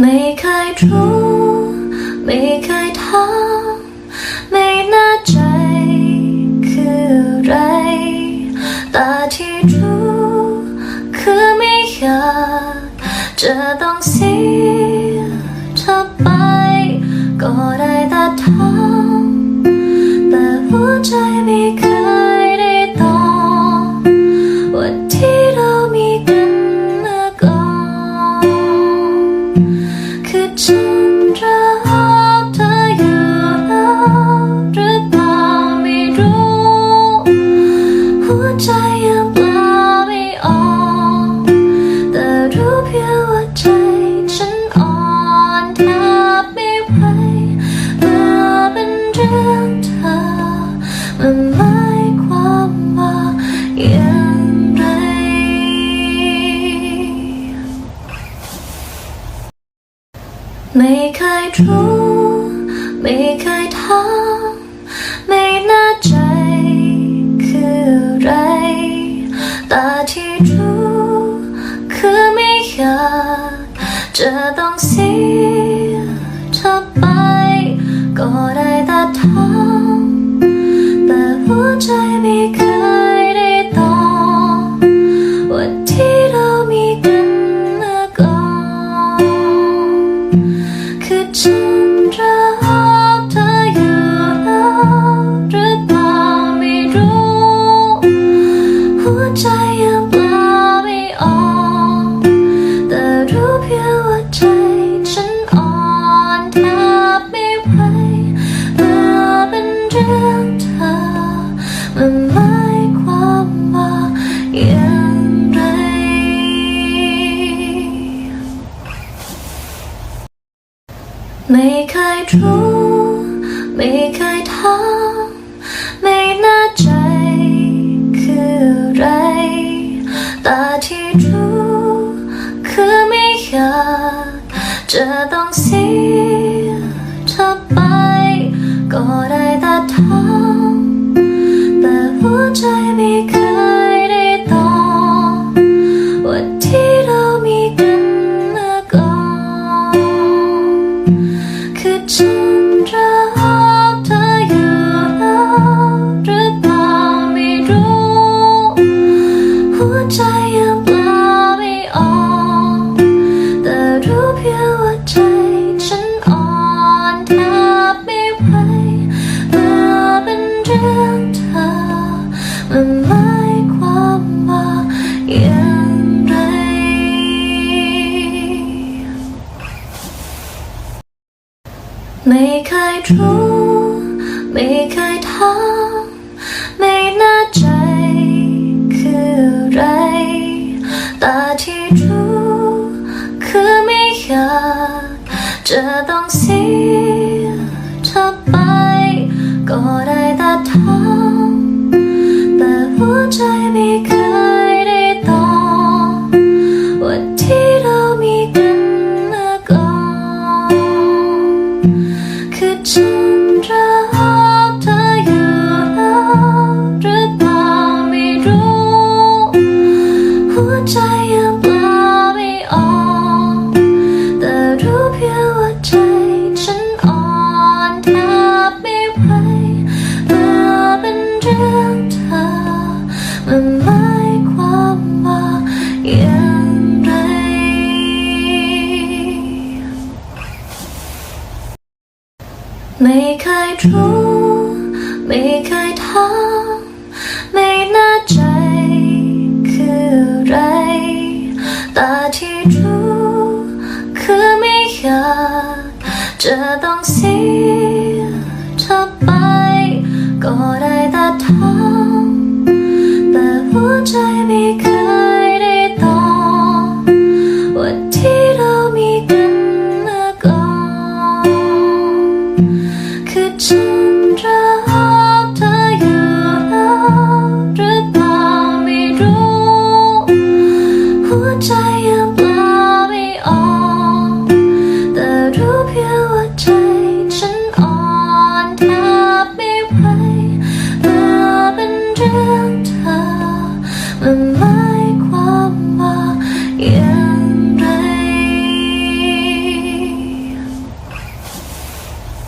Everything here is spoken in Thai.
ไม่เคยรู้ ไม่เคยถามไม่น่าใจคืออะไร แต่ที่รู้ คือไม่อยากจะต้องเสีย ใจยังปลไม่ออกแต่รู้เพียงว่าใจฉันอ่อนแทบไม่ไหวเมื่อเป็นเรื่องเธอมันหมายความว่าอย่างไรไม่เคยรู้ ไม่เคยถาม จะต้ ยรู้ ไม่เคยถามไม่น่าใจคืออะไร แต่ที่รู้ คือไม่อยากจะต้องเสียเธอไป ก็ได้แต่ทำแต่หัวใจไม่เคยได้ตอบว่าที่เรามีกันเมื่อก่อน ฉันรักเธออยู่แล้วหรือเปล่าไม่รู้ หัวใจยัง ไม่เคยรู้ ไม่เคยถามไม่น่าใจคืออะไรแต่ที่รู้ คือไม่อยากจะต้อง อย่างไรไม่